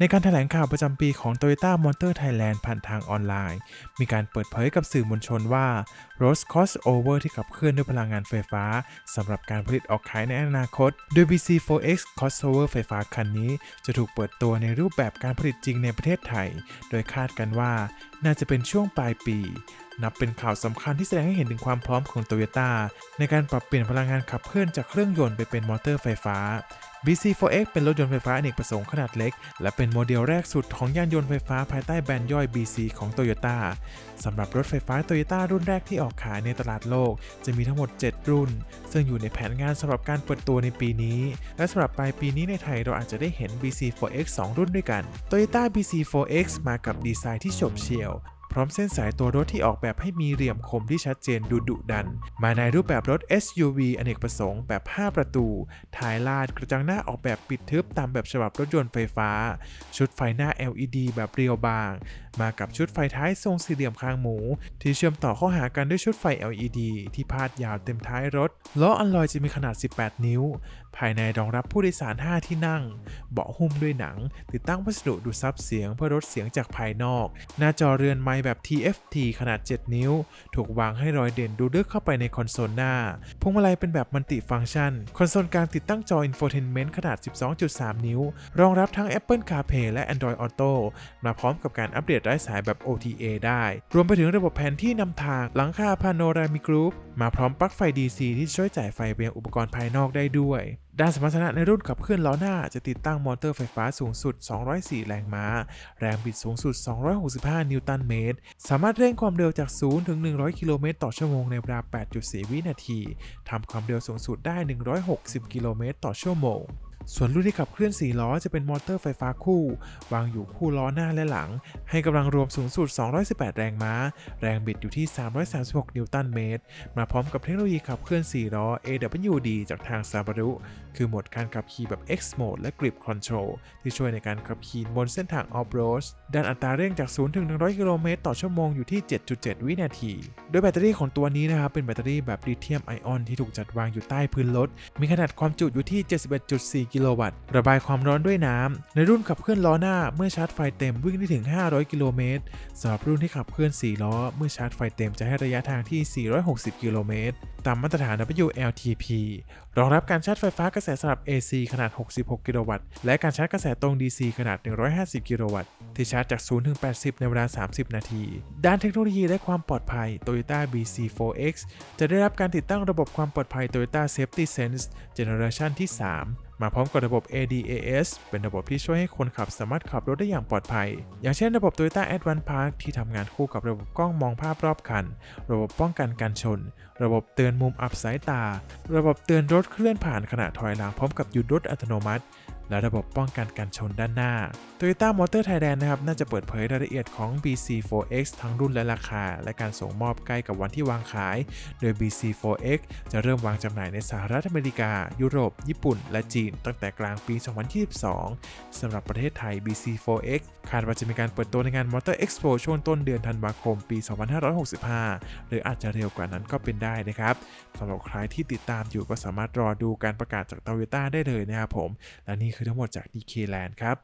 ในการแถลงข่าวประจำปีของ Toyota Motor Thailand ผ่านทางออนไลน์ มีการเปิดเผยกับสื่อมวลชนว่า r o s Crossover ที่ขับเคลื่อนด้วยพลังงานไฟฟ้าสำหรับการผลิตออกขายในอนาคต โดย BC4X Crossover ไฟฟ้าคันนี้จะถูกเปิดตัวในรูปแบบการผลิตจริงในประเทศไทย โดยคาดกันว่าน่าจะเป็นช่วงปลายปี นับเป็นข่าวสำคัญที่แสดงให้เห็นถึงความพร้อมของ Toyota ในการปรับเปลี่ยนพลังงานขับเคลื่อนจากเครื่องยนต์ไปเป็นมอเตอร์ไฟฟ้า BC4X เป็นรถยนต์ไฟฟ้าอเนกประสงค์ขนาดเล็ก และเป็นโมเดลแรกสุดของยานยนต์ไฟฟ้าภายใต้แบรนด์ย่อย BC ของ Toyota สำหรับรถไฟฟ้า Toyota รุ่นแรกที่ออกขายในตลาดโลก จะมีทั้งหมด 7 รุ่น ซึ่งอยู่ในแผนงานสำหรับการเปิดตัวในปีนี้ และสำหรับปลายปีนี้ในไทยเราอาจจะได้เห็น BC4X 2 รุ่นด้วยกัน Toyota BC4X มากับดีไซน์ที่โฉบเฉี่ยว พร้อมเส้นสายตัวรถที่ออกแบบให้มีเหลี่ยมคมที่ชัดเจนดูดุดัน มาในรูปแบบรถ SUV อเนกประสงค์แบบ 5 ประตู ท้ายลาดกระจังหน้าออกแบบปิดทึบตามแบบฉบับรถยนต์ไฟฟ้า ชุดไฟหน้า LED แบบเรียวบาง มากับชุดไฟท้ายทรงสี่เหลี่ยมคางหมู ที่เชื่อมต่อเข้าหากันด้วยชุดไฟ LED ที่พาดยาวเต็มท้ายรถล้ออัลลอยจะมีขนาด 18 นิ้ว ภายในรองรับผู้โดยสาร 5 ที่นั่ง เบาะหุ้มด้วยหนัง ติดตั้งวัสดุดูดซับเสียงเพื่อลดเสียงจากภายนอก หน้าจอเรือนไม้แบบ TFT ขนาด 7 นิ้ว ถูกวางให้รอยเด่นดูลึกเข้าไปในคอนโซลหน้า พวงมาลัยเป็นแบบมัลติฟังก์ชัน คอนโซลกลางติดตั้งจอ Infotainment ขนาด 12.3 นิ้ว รองรับทั้ง Apple CarPlay และ Android Auto มาพร้อมกับการอัปเดตไร้สายแบบ OTA ได้ รวมไปถึงระบบแผนที่นำทางหลังคา Panoramic Roof มาพร้อมปลั๊กไฟ DC ที่ช่วยจ่ายไฟไปยังอุปกรณ์ภายนอกได้ด้วย ด้านสมรรถนะในรุ่นขับเคลื่อนล้อหน้าจะติดตั้งมอเตอร์ไฟฟ้าสูงสุด 204 แรงม้า แรงบิดสูงสุด 265 นิวตันเมตร สามารถเร่งความเร็วจาก 0 ถึง 100 กิโลเมตรต่อชั่วโมงในเวลา 8.4 วินาที ทำความเร็วสูงสุดได้ 160 กิโลเมตรต่อชั่วโมง ส่วนรุ่นที่ขับเคลื่อน 4 ล้อจะเป็นมอเตอร์ไฟฟ้าคู่ วางอยู่คู่ล้อหน้าและหลัง ให้กำลังรวมสูงสุด 218 แรงม้า แรงบิดอยู่ที่ 336 นิวตันเมตร มาพร้อมกับเทคโนโลยีขับเคลื่อน 4 ล้อ AWD จากทาง Subaru คือโหมดการขับขี่แบบ X Mode และ Grip Control ที่ช่วยในการขับขี่บนเส้นทาง Off-road ด้านอัตราเร่งจาก 0 ถึง 100 กิโลเมตรต่อชั่วโมงอยู่ที่ 7.7 วินาที โดยแบตเตอรี่ของตัวนี้นะครับ เป็นแบตเตอรี่แบบลิเธียมไอออนที่ถูกจัดวางอยู่ใต้พื้นรถมีขนาดความจุอยู่ที่ 71.4กิโลวัตต์ ระบายความร้อนด้วยน้ำในรุ่นขับเคลื่อนล้อหน้าเมื่อชาร์จไฟเต็มวิ่งได้ถึง 500 กิโลเมตรสำหรับรุ่นที่ขับเคลื่อน 4 ล้อ เมื่อชาร์จไฟเต็มจะให้ระยะทางที่ 460 กิโลเมตร ตามมาตรฐาน WLTP รองรับการชาร์จไฟฟ้ากระแสสลับ AC ขนาด 66 กิโลวัตต์ และการชาร์จกระแสตรง DC ขนาด 150 กิโลวัตต์ ที่ชาร์จจาก 0 ถึง 80 ในเวลา 30 นาที ด้านเทคโนโลยีและความปลอดภัย Toyota BC4X จะได้รับการติดตั้งระบบความปลอดภัย Toyota Safety Sense Generation ที่ 3 มาพร้อมกับระบบ ADAS เป็นระบบที่ช่วยให้คนขับสามารถขับรถได้อย่างปลอดภัย อย่างเช่นระบบ Toyota Advanced Park ที่ทำงานคู่กับระบบกล้องมองภาพรอบคัน ระบบป้องกันการชน ระบบเตือนมุมอับสายตา ระบบเตือนรถเคลื่อนผ่านขณะถอยหลังพร้อมกับหยุดรถอัตโนมัติ และระบบป้องกันการชนด้านหน้า Toyota Motor Thailand นะครับน่าจะเปิดเผยรายละเอียดของ BC4X ทั้งรุ่นและราคา และการส่งมอบใกล้กับวันที่วางขาย โดย BC4X จะเริ่มวางจำหน่ายในสหรัฐอเมริกา ยุโรป ญี่ปุ่น และจีน ตั้งแต่กลางปี 2022 สำหรับประเทศไทย BC4X คาดว่าจะมีการเปิดตัวในงาน Motor Expo ช่วงต้นเดือนธันวาคมปี 2565 หรืออาจจะเร็วกว่านั้นก็เป็นได้นะครับสำหรับใครที่ติดตามอยู่ก็สามารถรอดูการประกาศจาก Toyota ได้เลยนะครับผม และนี่คือทั้งหมดจาก DK Land ครับ